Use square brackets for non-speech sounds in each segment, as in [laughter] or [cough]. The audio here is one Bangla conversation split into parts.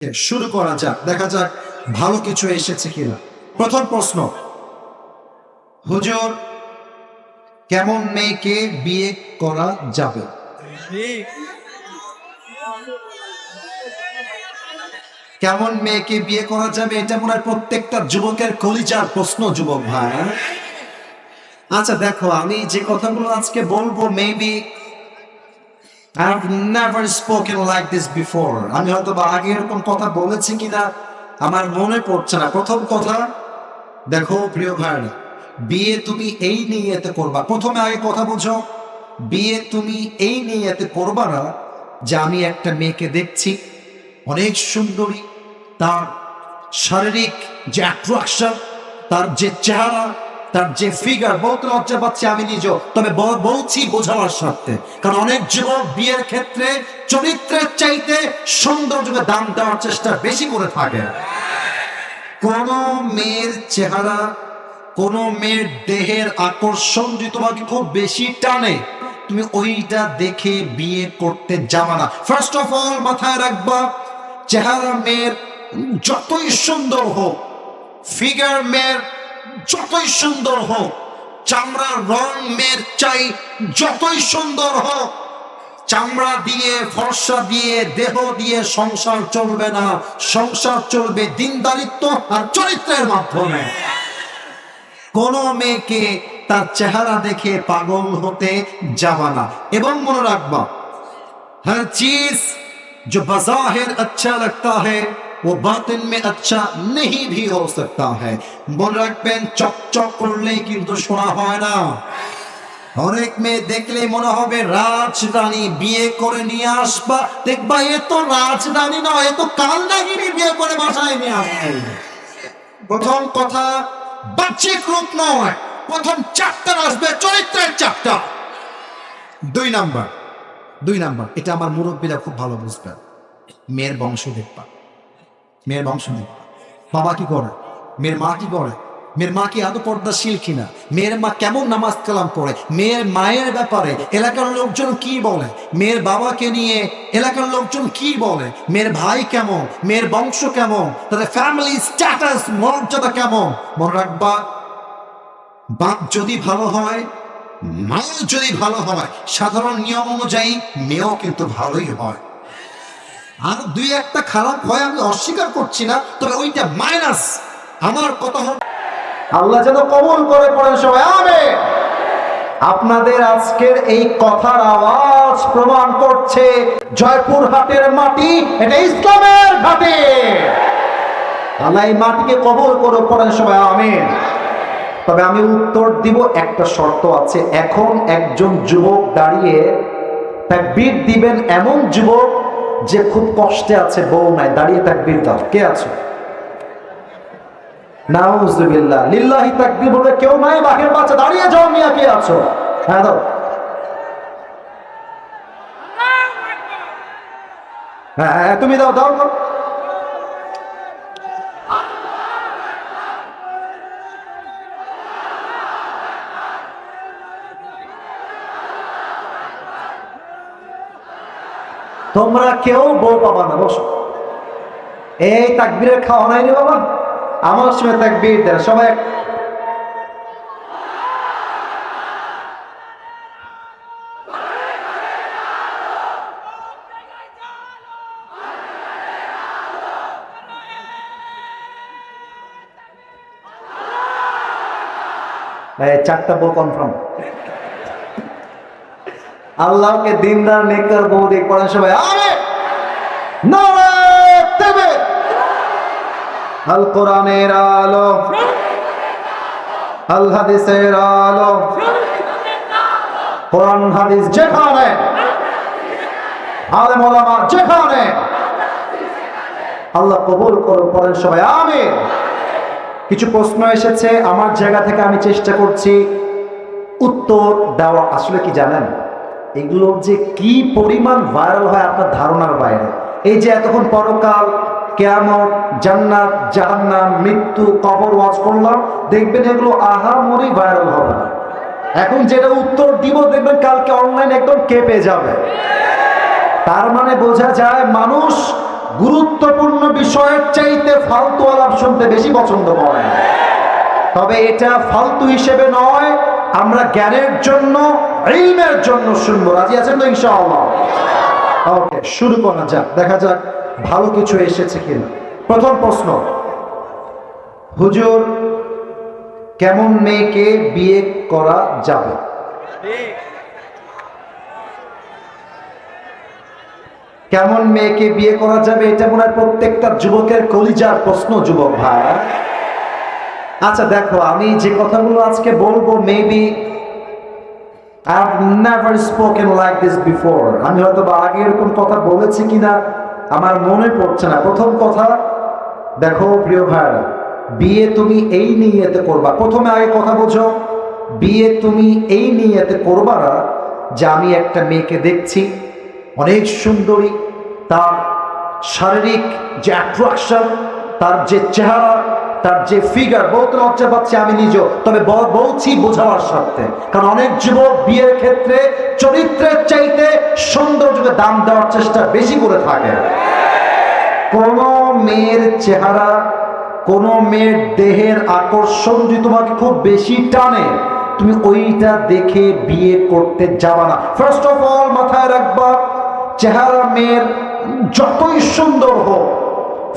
শুরু করা যাক। দেখা যাক ভালো কিছু এসেছে কিনা। প্রথম প্রশ্ন। হুজুর, কেমন মেয়েকে বিয়ে করা যাবে? কেমন মেয়েকে বিয়ে করা যাবে? এটা মনে হয় প্রত্যেকটা যুবকের কলিজার প্রশ্ন, যুবক ভাই? আচ্ছা দেখো, আমি যে কথাগুলো আজকে বলব maybe I have never like this before. আমি হয়তো বা আগে এরকম কথা বলেছি কিনা, আমার মনে পড়ছে না প্রথম কথা, দেখো প্রিয় ভাই বিয়ে তুমি এই নিয়েতে করবা প্রথমে আগে কথা বুঝো, বিয়ে তুমি এই নিয়েতে করবা না যে আমি একটা মেয়েকে দেখছি, অনেক সুন্দরী, তার শারীরিক যে অ্যাট্রাকশন তার যে চেহারা তার যে ফিগার বলতে লজ্জা পাচ্ছি আমি নিজেও। তবে বলছি বোঝাবার স্বার্থে। কারণ অনেক যুবক বিয়ের ক্ষেত্রে চরিত্রের চাইতে সৌন্দর্যকে দাম দেওয়ার চেষ্টা বেশি করে থাকে। কোন মেয়ের চেহারা, কোন মেয়ের দেহের আকর্ষণ যদি তোমাকে খুব বেশি টানে, তুমি ওইটা দেখে বিয়ে করতে যাবা না। ফার্স্ট অফ অল মাথায় রাখবা, চেহারা মেয়ের যতই সুন্দর হোক ফিগার মেয়ের যতই সুন্দর হোক চামড়ার রং মেয়ের চাই যতই সুন্দর হোক চামড়া দিয়ে ফর্সা দিয়ে দেহ দিয়ে সংসার চলবে না সংসার চলবে দিনদারিত্ব আর চরিত্রের মাধ্যমে কোন মেয়েকে তার চেহারা দেখে পাগল হতে যাবা না এবং মনে রাখবা हर चीज जो बजाहिर अच्छा लगता है वो बातिन में अच्छा नहीं भी हो सकता है মনে রাখবেন চকচক করলেই কিন্তু শোনা হয় না অনেক মেয়ে দেখলে মনে হবে রাজরানী বিয়ে করে নিয়ে আসবা দেখবা এ তো রাজরানী নয় এ তো কালনাগিরি বিয়ে করে বাসায় নিয়ে আসবে প্রথম কথা বাহ্যিক রূপ নয় প্রথম চারটা আসবে চরিত্রের চারটা দুই নাম্বার দুই নাম্বার এটা আমার মুরব্বীরা খুব ভালো বুঝবেন মেয়ের বংশ দেখবা মেয়ের বংশ নেই বাবা কি করে? মেয়ের মা কি করে? মেয়ের মা কি আদৌ পর্দাশীল কিনা? মেয়ের মা কেমন নামাজ কালাম পড়ে? মেয়ের মায়ের ব্যাপারে এলাকার লোকজন কি বলে? মেয়ের বাবাকে নিয়ে এলাকার লোকজন কি বলে? মেয়ের ভাই কেমন? মেয়ের বংশ কেমন? তাদের ফ্যামিলি স্ট্যাটাস মর্যাদা কেমন? মনে রাখবা, বাপ যদি ভালো হয়, মা যদি ভালো হয়, সাধারণ নিয়ম অনুযায়ী মেয়েও কিন্তু ভালোই হয়। আর দুই একটা খারাপ হয় আমি অস্বীকার করছি না, তবে ওইটা মাইনাস আমার কথা হল আল্লাহ যেন কবুল করে পড়েন সবাই আবে আপনাদের আজকের এই কথার আওয়াজ প্রমাণ করছে জয়পুর হাটের মাটি, এটা ইসলামের ঘাটে আল্লাহ এই মাটিকে কবল করে পড়েন সবাই, আমিন। তবে আমি উত্তর দিব, একটা শর্ত আছে, এখন একজন যুবক দাঁড়িয়ে তাকবীর দিবেন এমন যুবক যে খুব কষ্টে আছে, বউ নাই, দাঁড়িয়ে থাকবি দাও কে আছো? নাউজুবিল্লাহ, লিল্লাহি বলে কেউ নাই বাহির বাচ্চা, দাঁড়িয়ে যাও মিয়া, কে আছো? হ্যাঁ দাও। হ্যাঁ হ্যাঁ তুমি দাও দাও দাও। তোমরা কেউ বউ পাবা না, বসো। এই তাকবীরের খাওয়া নাই রে বাবা। আমার সময় তাকবীর দেন, সবাই চারটা বউ কনফার্ম আল্লাহকে দিনদার নেকর বউ দেখ সবাই আরে আল কোরআনের আলো। আল হাদিসের আলো। কোরআন, হাদিস যেখানে। যেখানে। আল্লাহ কবুল করুন পড়েন সবাই, আমিন। কিছু প্রশ্ন এসেছে, আমার জায়গা থেকে আমি চেষ্টা করছি। উত্তর দেওয়া, আসলে কি জানেন? এগুলো যে কি পরিমাণ ভাইরাল হয় আপনার ধারণার বাইরে। এই যে এতক্ষণ পরকাল, কেয়ামত, জান্নাত, জাহান্নাম, মৃত্যু, কবর, ওয়াজ করলাম, দেখবেন এগুলো আহামরি ভাইরাল হবে না। এখন যেটা উত্তর দিব, দেখবেন কালকে অনলাইন একদম কেঁপে যাবে। তার মানে বোঝা যায় মানুষ গুরুত্বপূর্ণ বিষয়ের চাইতে ফালতু আলাপ শুনতে বেশি পছন্দ করেন তবে এটা ফালতু হিসেবে নয়, আমরা জ্ঞানের জন্য ইলমের জন্য শুনব। রাজি আছেন তো ইনশাআল্লাহ? ওকে, শুরু করা যাক। দেখা যাক ভালো কিছু এসেছে কিনা। প্রথম প্রশ্ন। হুজুর, কেমন মেয়েকে বিয়ে করা যাবে? কেমন মেয়েকে বিয়ে করা যাবে এটা মনে হয় প্রত্যেকটা যুবকের কলিজার প্রশ্ন, যুবক ভাই। আচ্ছা দেখো, আমি যে কথাগুলো আজকে বলব maybe I have never spoken like this before আমি হয়তো বা আগে এরকম কথা বলেছি কিনা আমার মনে পড়ছে না। প্রথম কথা, দেখো প্রিয় ভাইরা বিয়ে তুমি এই নিয়েতে করবা। প্রথমে আগে কথা বোঝো, বিয়ে তুমি এই নিয়েতে করবা না যে আমি একটা মেয়েকে দেখছি, অনেক সুন্দরী, তার শারীরিক যে অ্যাট্রাকশন তার যে চেহারা, তার যে ফিগার বহুত লজ্জা পাচ্ছি আমি নিজেও। তবে বলছি বোঝাবার স্বার্থে। কারণ অনেক যুবক বিয়ের ক্ষেত্রে চরিত্রের চাইতে সৌন্দর্যকে দাম দেওয়ার চেষ্টা বেশি করে থাকে। কোন মেয়ের চেহারা, কোন মেয়ের দেহের আকর্ষণ যদি তোমাকে খুব বেশি টানে, তুমি ওইটা দেখে বিয়ে করতে যাবা না। ফার্স্ট অফ অল মাথায় রাখবা, চেহারা মেয়ের যতই সুন্দর হোক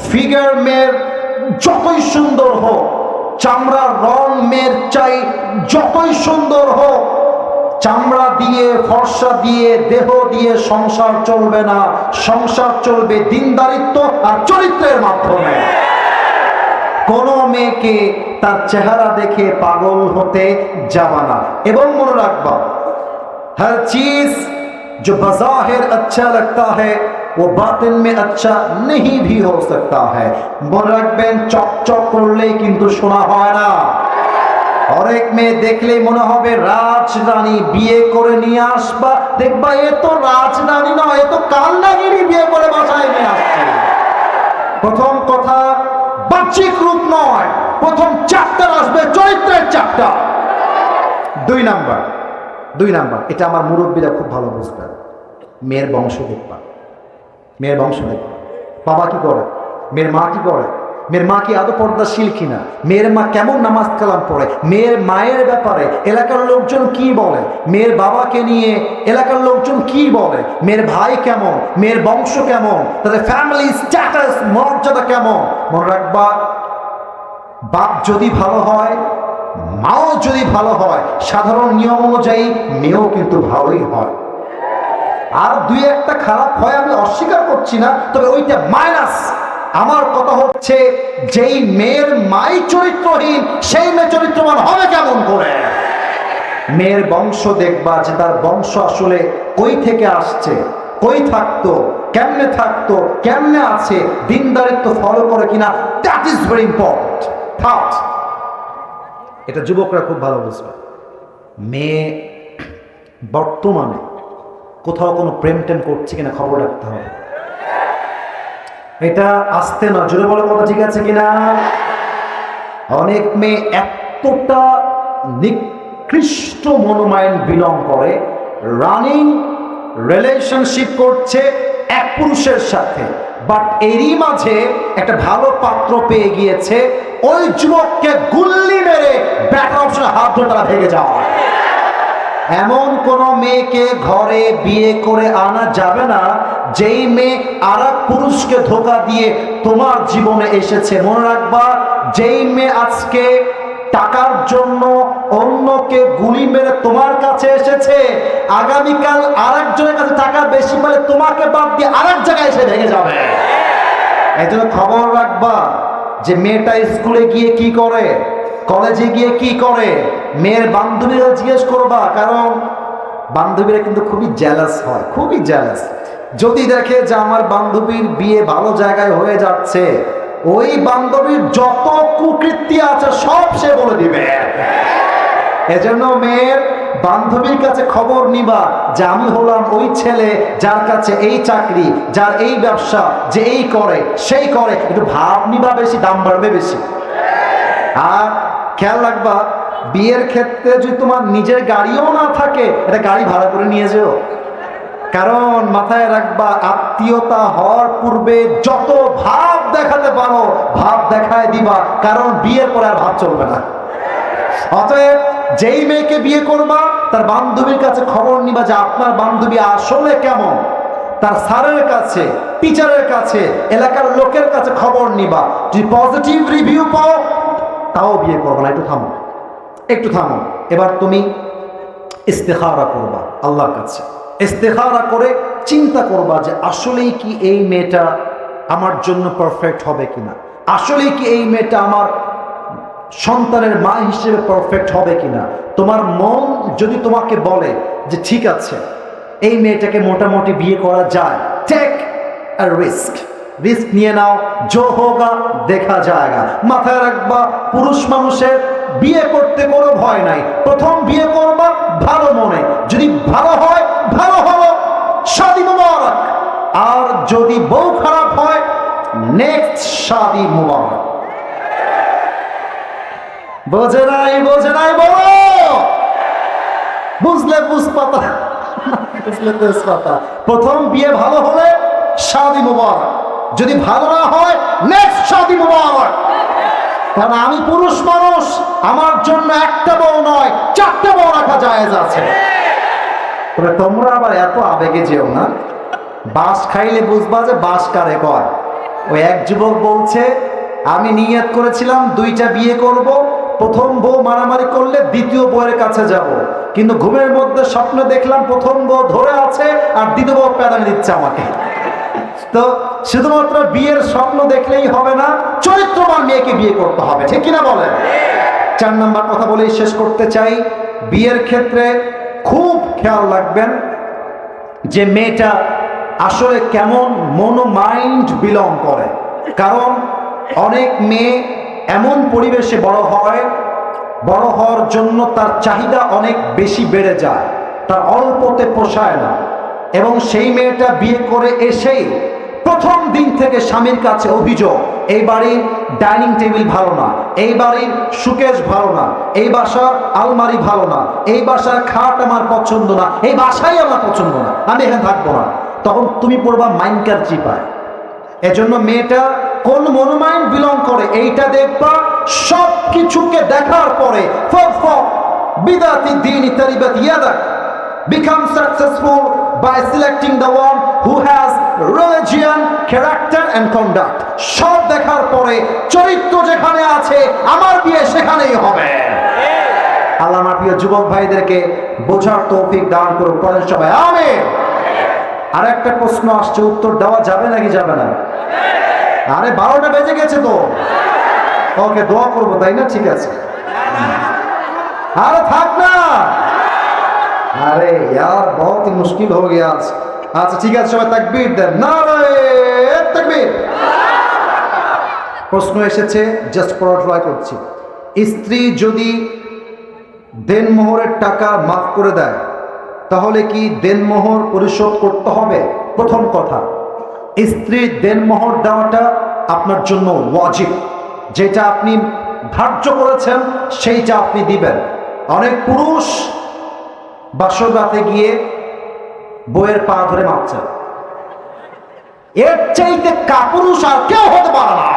ফিগার মেয়ের যতই সুন্দর হোক চামড়ার রং মেয়ের চাই যতই সুন্দর হোক চামড়া দিয়ে ফর্সা দিয়ে দেহ দিয়ে সংসার চলবে না সংসার চলবে দিনদারিত্ব আর চরিত্রের মাধ্যমে কোন মেয়েকে তার চেহারা দেখে পাগল হতে যাবা না এবং মনে রাখবা हर चीज जो बज़ाहिर अच्छा लगता है वो बातिन में अच्छा नहीं भी हो सकता है মনে রাখবেন চকচক করলেই কিন্তু শোনা হয় না অনেক মেয়ে দেখলেই মনে হবে রাজরানী বিয়ে করে নিয়ে আসবা দেখবা এ তো রাজরানী নয় এ তো কালনাগিরি বিয়ে করে বাসায় নিয়ে আসছে প্রথম কথা বাহ্যিক রূপ নয় প্রথম চারটা আসবে চরিত্রের চারটা দুই নাম্বার দুই নাম্বার এটা আমার মুরব্বীরা খুব ভালো বুঝবেন মেয়ের বংশ দেখবা মেয়ের বংশ দেখবা বাবা কি করে? মেয়ের মা কি করে? মেয়ের মা কি আদৌ পর্দাশীল কিনা? মেয়ের মা কেমন নামাজ কালাম পড়ে? মেয়ের মায়ের ব্যাপারে এলাকার লোকজন কি বলে? মেয়ের বাবাকে নিয়ে এলাকার লোকজন কি বলে? মেয়ের ভাই কেমন? মেয়ের বংশ কেমন? তাদের ফ্যামিলি স্ট্যাটাস মর্যাদা কেমন? মনে রাখবা, বাপ যদি ভালো হয়, মাও যদি ভালো হয়, সাধারণ নিয়ম অনুযায়ী মেয়েও কিন্তু ভালোই হয়। আর দুই একটা খারাপ হয় আমি অস্বীকার করছি না, তবে ওইটা মাইনাস আমার কথা হচ্ছে, যেই মেয়ের মাই চরিত্রহীন, সেই মেয়ে চরিত্রবান হবে কেমন করে? মেয়ের বংশ দেখবা যে তার বংশ আসলে কই থেকে আসছে, কই থাকতো, কেমনে থাকতো, কেমনে আছে, দিনদারিত্ব ফলো করে কিনা দ্যাট ইজ ভেরি ইম্পর্টেন্ট এটা যুবকরা খুব ভালো বুঝবে। মেয়ে বর্তমানে কোথাও কোনো প্রেম টেম করছে কিনা খবর রাখতে হবে। এটা আসতে না জোরে বলার কথা ঠিক আছে কিনা? অনেক মেয়ে এতটা নিকৃষ্ট মনোমাইন্ড বিলং করে রানিং রিলেশনশিপ করছে এক পুরুষের সাথে। বাট এরই মাঝে একটা ভালো পাত্র পেয়ে গিয়েছে। ওই যুবককে গুল্লি মেরে ব্যাটার অপশনে হাত ধরে তারা ভেঙে যাওয়া এমন কোন মেয়েকে ঘরে বিয়ে করে আনা যাবে না, যেই মেয়ে আর পুরুষকে ধোকা দিয়ে তোমার জীবনে এসেছে। মনে রাখবা, যেই মেয়ে আজকে টাকার জন্য অন্যকে গুলি মেরে তোমার কাছে এসেছে, আগামীকাল আর একজনের কাছে টাকা বেশি পেলে তোমাকে বাদ দিয়ে আর এক জায়গায় এসে ভেঙে যাবে। এই জন্য খবর রাখবা যে মেয়েটা স্কুলে গিয়ে কি করে, কলেজে গিয়ে কি করে মেয়ের বান্ধবীরা জিজ্ঞেস করবা, কারণ বান্ধবীরা কিন্তু খুবই জ্যালাস হয়, খুবই জ্যালাস যদি দেখে যে আমার বান্ধবীর বিয়ে ভালো জায়গায় হয়ে যাচ্ছে, ওই বান্ধবীর যত কুকৃতি আছে, সব সে বলে দিবে। এজন্য মেয়ের বান্ধবীর কাছে খবর নিবা যে আমি হলাম ওই ছেলে যার কাছে এই চাকরি, যার এই ব্যবসা, যে এই করে, সেই করে। একটু ভাব নিবা বেশি, দাম বাড়বে বেশি। আর খেয়াল রাখবা বিয়ের ক্ষেত্রে যদি তোমার নিজের গাড়িও না থাকে এটা গাড়ি ভাড়া করে নিয়ে যেও। কারণ মাথায় রাখবা, আত্মীয়তা হওয়ার পূর্বে যত ভাব দেখাতে পারো, ভাব দেখায় দিবা, কারণ বিয়ের পরে আর ভাব চলবে না। অতএব যেই মেয়েকে বিয়ে করবা, তার বান্ধবীর কাছে খবর নিবা যে আপনার বান্ধবী আসলে কেমন। তার স্যারের কাছে, টিচারের কাছে, এলাকার লোকের কাছে খবর নিবা। যদি পজিটিভ রিভিউ পাও, তাও বিয়ে করব না, একটু থামো। একটু থামো। এবার তুমি ইস্তেখারা করবা আল্লাহর কাছে। ইস্তেখারা করে চিন্তা করবা যে আসলেই কি এই মেয়েটা আমার জন্য পারফেক্ট হবে কিনা? আসলেই কি এই মেয়েটা আমার সন্তানের মা হিসেবে পারফেক্ট হবে কিনা? তোমার মন যদি তোমাকে বলে যে ঠিক আছে, এই মেয়েটাকে মোটামুটি বিয়ে করা যায় টেক আর রিস্ক রিস্ক নিয়ে নাও জো হোগা, দেখা যায়গা। মাথায় রাখবা, পুরুষ মানুষের বিয়ে করতে কোনো ভয় নাই। প্রথম বিয়ে করবা, ভালো মনে। যদি ভালো হয়, ভালো হলো। শাদি মুবারক। আর যদি বউ খারাপ হয় নেক্সট শাদি মুবারক। বোঝে নাই বোঝে নাই, বলো। বুঝলে বুঝপাতা। [laughs] বুঝলে তেজপাতা প্রথম বিয়ে ভালো হলে, শাদি মুবারক। যদি ভালো না হয় নেক্সট শাদি মুবারক। কারণ আমি পুরুষ মানুষ, আমার জন্য একটা বউ নয়, চারটে বউ রাখা জায়েজ আছে। তোমরা আবার এত আবেগে যেও না। বাস খাইলে বুঝবা যে বাস কারে কয়। ওই এক যুবক বলছে, আমি নিয়ত করেছিলাম, দুইটা বিয়ে করব। প্রথম বউ মারামারি করলে দ্বিতীয় বউয়ের কাছে যাব। কিন্তু ঘুমের মধ্যে স্বপ্ন দেখলাম প্রথম বউ ধরে আছে আর দ্বিতীয় বউ প্যাদানি দিচ্ছে আমাকে তো শুধুমাত্র বিয়ের স্বপ্ন দেখলেই হবে না, চরিত্রবান মেয়েকে বিয়ে করতে হবে। ঠিক কিনা বলেন? চার নাম্বার কথা বলেই শেষ করতে চাই। বিয়ের ক্ষেত্রে খুব খেয়াল রাখবেন যে মেয়েটা আসলে কেমন মনো মাইন্ড বিলং করে। কারণ অনেক মেয়ে এমন পরিবেশে বড় হয়, বড় হওয়ার জন্য তার চাহিদা অনেক বেশি বেড়ে যায়, তার অল্পতে পোষায় না। এবং সেই মেয়েটা বিয়ে করে এসেই প্রথম দিন থেকে স্বামীর কাছে অভিযোগ, এই বাড়ির ডাইনিং টেবিল ভালো না, এই বাড়ির সুকেশ ভালো না, এই বাসার আলমারি ভালো না, এই বাসার খাট আমার পছন্দ না, এই বাসাই আমার পছন্দ না, আমি এখানে থাকব না। তখন তুমি পড়বা মাইনকার চিপায় এজন্য মেয়েটা কোন মনোমাইন্ড বিলং করে, এইটা দেখবা সব কিছুকে দেখার পরে বিদাতি দিন ইতারিবাত ইয়াদাক, become successful by selecting the one who has religion, character and conduct. সব দেখার পরে চরিত্র যেখানে আছে আমার বিয়ে সেখানেই হবে আল্লাহ আমার প্রিয় যুবক ভাইদেরকে বোঝার তৌফিক দান করুন করেন সবাই আমেন আর একটা প্রশ্ন আসছে উত্তর দেওয়া যাবে নাকি যাবে না আরে বারোটা বেজে গেছে তো ওকে দোয়া করবো তাই না ঠিক আছে আরে থাক না আরে यार बहुत ही मुश्किल हो गया आज আচ্ছা ঠিক আছে, সবাই তাকবীর দেন। তাকবীর। প্রশ্ন এসেছে জাস্ট পড়া ট্রাই করছি। স্ত্রী যদি দেনমোহরের টাকা মাফ করে দেয়, তাহলে কি দেনমোহর পরিশোধ করতে হবে? প্রথম কথা স্ত্রীর দেনমোহর দেওয়াটা আপনার জন্য ওয়াজিব যেটা আপনি ধার্য করেছেন, সেইটা আপনি দিবেন। অনেক পুরুষ বাসর গিয়ে বইয়ের পা ধরে মাপছে। এর চাইতে কাপুরুষ আর কেউ হতে পারে না।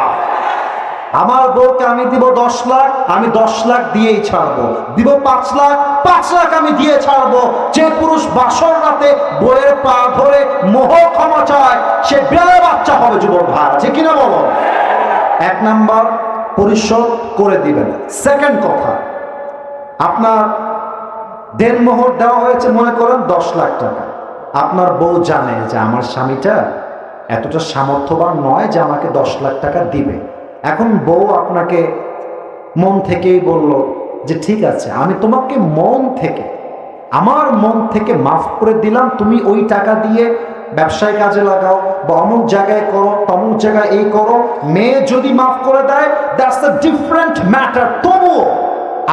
আমার বউকে আমি দিব দশ লাখ, আমি দশ লাখ দিয়েই ছাড়বো। দিব পাঁচ লাখ পাঁচ লাখ আমি দিয়ে ছাড়বো। যে পুরুষ বাসর রাতে বইয়ের পা ধরে মোহ ক্ষমা চায়, সে বেলে বাচ্চা হবে যুবক ভাই আছে কিনা বলো? এক নাম্বার, পরিশোধ করে দিবেন। সেকেন্ড কথা, আপনার দেনমোহর দেওয়া হয়েছে, মনে করেন দশ লাখ টাকা। আপনার বউ জানে যে আমার স্বামীটা এতটা সামর্থ্যবান নয় যে আমাকে দশ লাখ টাকা দিবে। এখন বউ আপনাকে মন থেকেই বলল যে ঠিক আছে, আমি তোমাকে মন থেকে, আমার মন থেকে মাফ করে দিলাম, তুমি ওই টাকা দিয়ে ব্যবসায় কাজে লাগাও বা অমুক জায়গায় করো, তমুক জায়গায় এই করো, মেয়ে যদি মাফ করে দেয় দ্যাটস আ ডিফারেন্ট ম্যাটার তবুও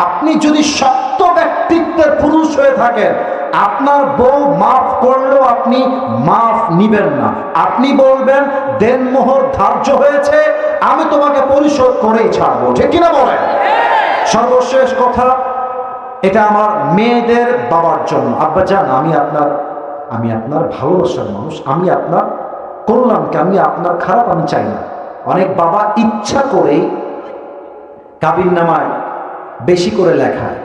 আপনি যদি সত্য ব্যক্তিত্বের পুরুষ হয়ে থাকেন আপনার বউ মাফ করলেও আপনি মাফ নিবেন না। আপনি বলবেন দেনমোহর ধার্য হয়েছে, আমি তোমাকে পরিশোধ করেই ছাড়বো। ঠিক কিনা বলেন? সর্বশেষ কথা, এটা আমার মেয়েদের বাবার জন্য। আব্বা জান, আমি আপনার আমি আপনার ভালোবাসার মানুষ, আমি আপনার কল্যাণকে, আমি আপনার খারাপ, আমি চাই না। অনেক বাবা ইচ্ছা করেই কাবির নামায় বেশি করে লেখায়।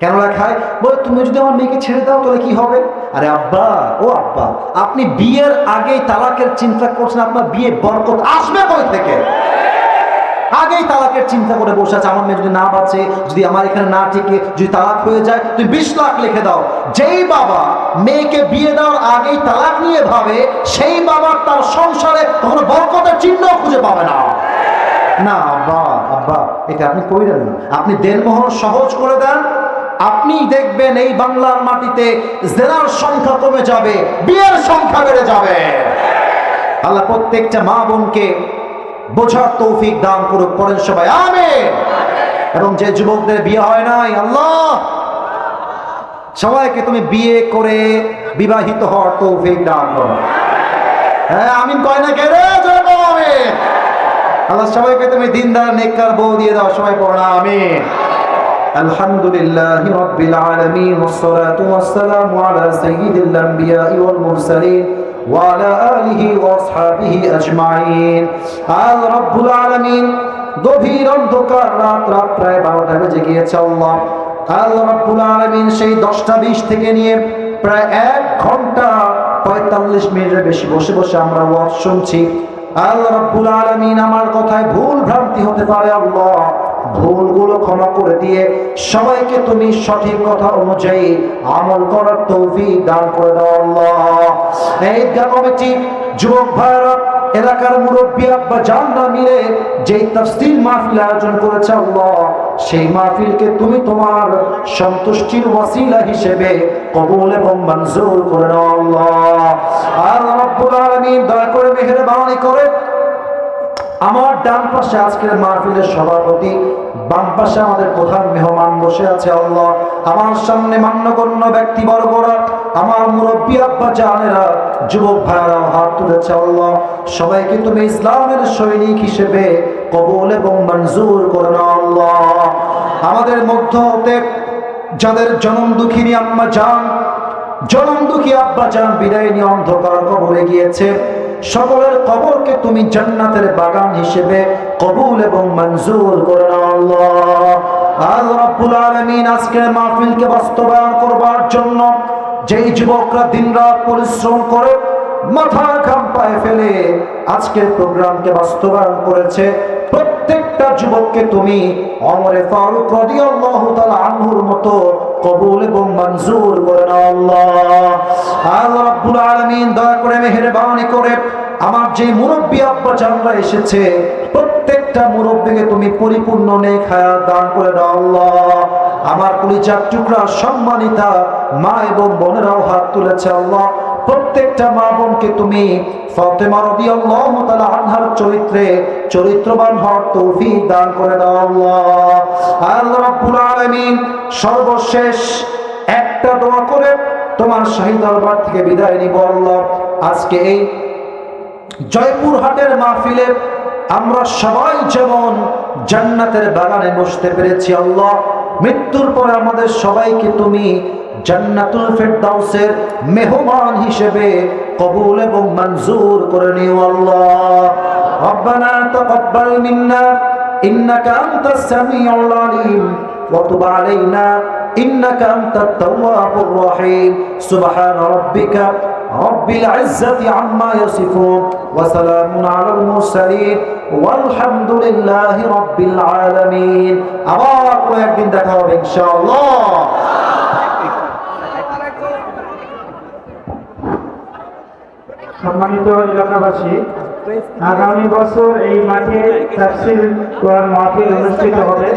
কেন লেখায়? বলে, তুমি যদি আমার মেয়েকে ছেড়ে দাও, তাহলে কি হবে? আরে আব্বা, ও আব্বা, আপনি বিয়ের আগেই তালাকের চিন্তা করছেন, আপনার বিয়ে বরকত আসবে কই থেকে? আগেই তালাকের চিন্তা করে বসে আছে, আমার মেয়ে যদি না বাঁচে, যদি আমার এখানে না টিকে, যদি তালাক হয়ে যায়, তুমি বিশ লাখ লিখে দাও। যেই বাবা মেয়েকে বিয়ে দেওয়ার আগেই তালাক নিয়ে ভাবে, সেই বাবার তার সংসারে কখনো বরকতের চিহ্ন খুঁজে পাবে না। না, আব্বা আব্বা, এটা আপনি কইলেন না। আপনি দেনমোহর সহজ করে দেন আপনি দেখবেন এই বাংলার মাটিতে জেনার সংখ্যা কমে যাবে, বিয়ের সংখ্যা বেড়ে যাবে। আল্লাহ প্রত্যেকটা মা বোনকে বোঝার তৌফিক দান করুক, পড়েন সবাই, আমেন। এবং যে যুবকদের বিয়ে হয় নাই, আল্লাহ, সবাইকে তুমি বিয়ে করে বিবাহিত হওয়ার তৌফিক দান করো। হ্যাঁ আমিন কয় না কে রে জয় বলো, আমিন। আল্লাহ সবাইকে তুমি দিনদার, নেককার বউ দিয়ে দাও, সবাই পড়ো আলহামদুলিল্লাহি রাব্বিল আলামিন ওয়াস সালাতু ওয়াস সালামু আলা সাইয়্যিদিল আমবিয়া ওয়াল মুরসালিন ওয়া আলা আলিহি ওয়া আসহাবিহি গভীর অন্ধকার রাত রাত প্রায় বারোটা বেজে গিয়েছে আল্লাহ। আল রাব্বুল আলামিন সেই দশটা বিশ থেকে নিয়ে প্রায় এক ঘণ্টা পঁয়তাল্লিশ মিনিটের বেশি বসে বসে আমরা ওয়াজ শুনছি। আল রাব্বুল আলামিন আমার কথায় ভুল ভ্রান্তি হতে পারে আল্লাহ। ভুলগুলো ক্ষমা করে দিয়ে সবাইকে তুমি সঠিক কথা অনুযায়ী আমল করার তৌফিক দান করে দাও আল্লাহ। এই ঈদগাহ যুবক ভাইরা এলাকার মুরব্বী আব্বা জানরা মিলে যেই তাফসীর মাহফিল আয়োজন করেছে আল্লাহ, সেই মাহফিলকে তুমি তোমার সন্তুষ্টির ওয়াসিলা হিসেবে কবুল এবং মঞ্জুর করে নাও আল্লাহ। আর রব্বুল আলামিন দয়া করে মেহেরবানি করে আমার ডান পাশে আজকের মাহফিলের সভাপতি, বাম পাশে আমাদের প্রধান মেহমান বসে আছে আল্লাহ। আমার সামনে মান্যগণ্য ব্যক্তিবর্গরা, আমার মুরব্বী আব্বা জানেরা, যুবক ভাইয়ারাও হাত তুলেছে আল্লাহ। সবাইকে তুমি ইসলামের সৈনিক হিসেবে কবল এবং মঞ্জুর করে নাও আল্লাহ। আমাদের মধ্য হতে যাদের জনম দুঃখিনী আম্মা যান জনম দুঃখী আব্বা যান বিদায় নিয়ে অন্ধকার কবরে গিয়েছে। সকলের কবরকে তুমি জান্নাতের বাগান হিসেবে কবুল এবং মঞ্জুর করে আল্লাহ। আল রাব্বুল আলামিন আজকের মাহফিলকে বাস্তবায়ন করবার জন্য যেই যুবকরা দিনরাত পরিশ্রম করে মাথা ঘাম পায়ে ফেলে আজকের প্রোগ্রামকে বাস্তবায়ন করেছে, প্রত্যেকটা যুবককে তুমি অমরে ফারুক রাদিয়াল্লাহু তাআলা আনহুর মতো কবুল এবং মঞ্জুর করে নাও আল্লাহ। আল্লাহ রাব্বুল দয়া করে মেহেরবানি করে আমার যে মুরব্বী আব্বা জানরা এসেছে, প্রত্যেকটা মুরব্বীকে তুমি পরিপূর্ণ নেক হায়াত দান করে দাও আল্লাহ। আমার চার টুকরা সম্মানিতা মা এবং বোনেরাও হাত তুলেছে আল্লাহ। প্রত্যেকটা মা বোনকে তুমি ফাতেমা রাদিয়াল্লাহু তাআলা আনহার চরিত্রে, চরিত্রবান হওয়ার তৌফিক দান করে দাও আল্লাহ। আল্লাহ রাব্বুল আলামিন সর্বশেষ একটা দোয়া করে তোমার শাহী দরবার থেকে বিদায় নিব আল্লাহ। আজকে এই জয়পুর হাটের মাহফিলে আমরা সবাই যেমন জান্নাতের বাগানে বসতে পেরেছি আল্লাহ, মৃত্যুর পরে আমাদের সবাইকে তুমি জান্নাতুল ফেরদাউসের মেহমান হিসেবে কবুল এবং মঞ্জুর করে নিও আল্লাহ। রব্বানা তাকাব্বাল মিন্না, ইন্নাকা আনতাস সামিউল আলিম, ওয়া তুব আলাইনা, ইন্নাকা আনতাত তাওয়াবুর রহিম। সুবহান রাব্বিকা রব্বিল ইজ্জাতি আম্মা ইয়াসিফুন, ওয়া সালামুন আলাল মুরসালিন আলহামদুলিল্লাহি রব্বিল আলামিন। আবার একদিন দেখা হবে ইনশাআল্লাহ। সম্মানিত এলাকাবাসী আগামী বছর এই মাঠে মাঠে কোরআন মাহফিল অনুষ্ঠিত হবে।